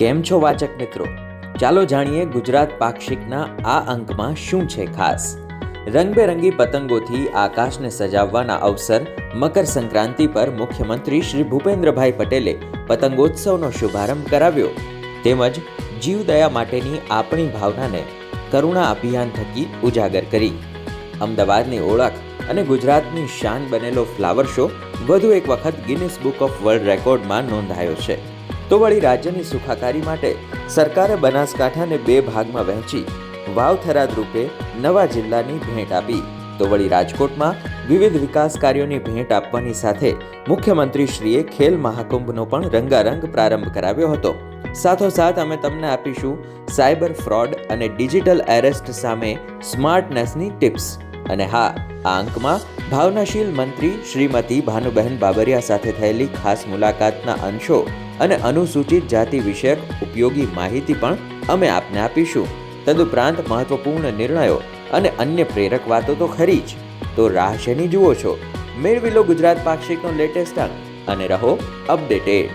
કેમ છો વાચક મિત્રો? ચાલો જાણીએ ગુજરાત પાક્ષિકના આ અંકમાં શું છે ખાસ. રંગબેરંગી પતંગોથી આકાશને સજાવવાના અવસર મકર સંક્રાંતિ પર મુખ્યમંત્રી શ્રી ભૂપેન્દ્રભાઈ પટેલે પતંગોત્સવનો શુભારંભ કરાવ્યો. તેમજ જીવદયા માટેની આપણી ભાવનાને કરુણા અભિયાન થકી ઉજાગર કરી. અમદાવાદની ઓળખ અને ગુજરાતની શાન બનેલો ફ્લાવર શો વધુ એક વખત ગિનિસ બુક ઓફ વર્લ્ડ રેકોર્ડમાં નોંધાયો છે. તો વળી રાજ્યની સુખાકારી માટે સરકારે બનાસકાંઠાને બે ભાગમાં વહેંચી વાવથરાદ રૂપે નવા જિલ્લાની ભેટ આપી. તો વળી રાજકોટમાં વિવિધ વિકાસ કાર્યોની ભેટ આપવાની સાથે મુખ્યમંત્રીશ્રીએ ખેલ મહાકુંભનો પણ રંગારંગ પ્રારંભ કરાવ્યો હતો. સાથોસાથ અમે તમને આપીશું સાયબર ફ્રોડ અને ડિજિટલ એરેસ્ટ સામે સ્માર્ટનેસની ટિપ્સ. અને હા, આ અંકમાં ભાવનાશીલ મંત્રી શ્રીમતી ભાનુબહેન બાબરિયા સાથે થયેલી ખાસ મુલાકાતના અંશો અને અનુસૂચિત જાતિ વિષયક ઉપયોગી માહિતી પણ અમે આપને આપીશું. તદુપરાંત મહત્વપૂર્ણ નિર્ણયો અને અન્ય પ્રેરક વાતો તો ખરી જ. તો રાહ શેની જુઓ છો? મેળવી લો ગુજરાત પાક્ષિકનો લેટેસ્ટ અંક અને રહો અપડેટેડ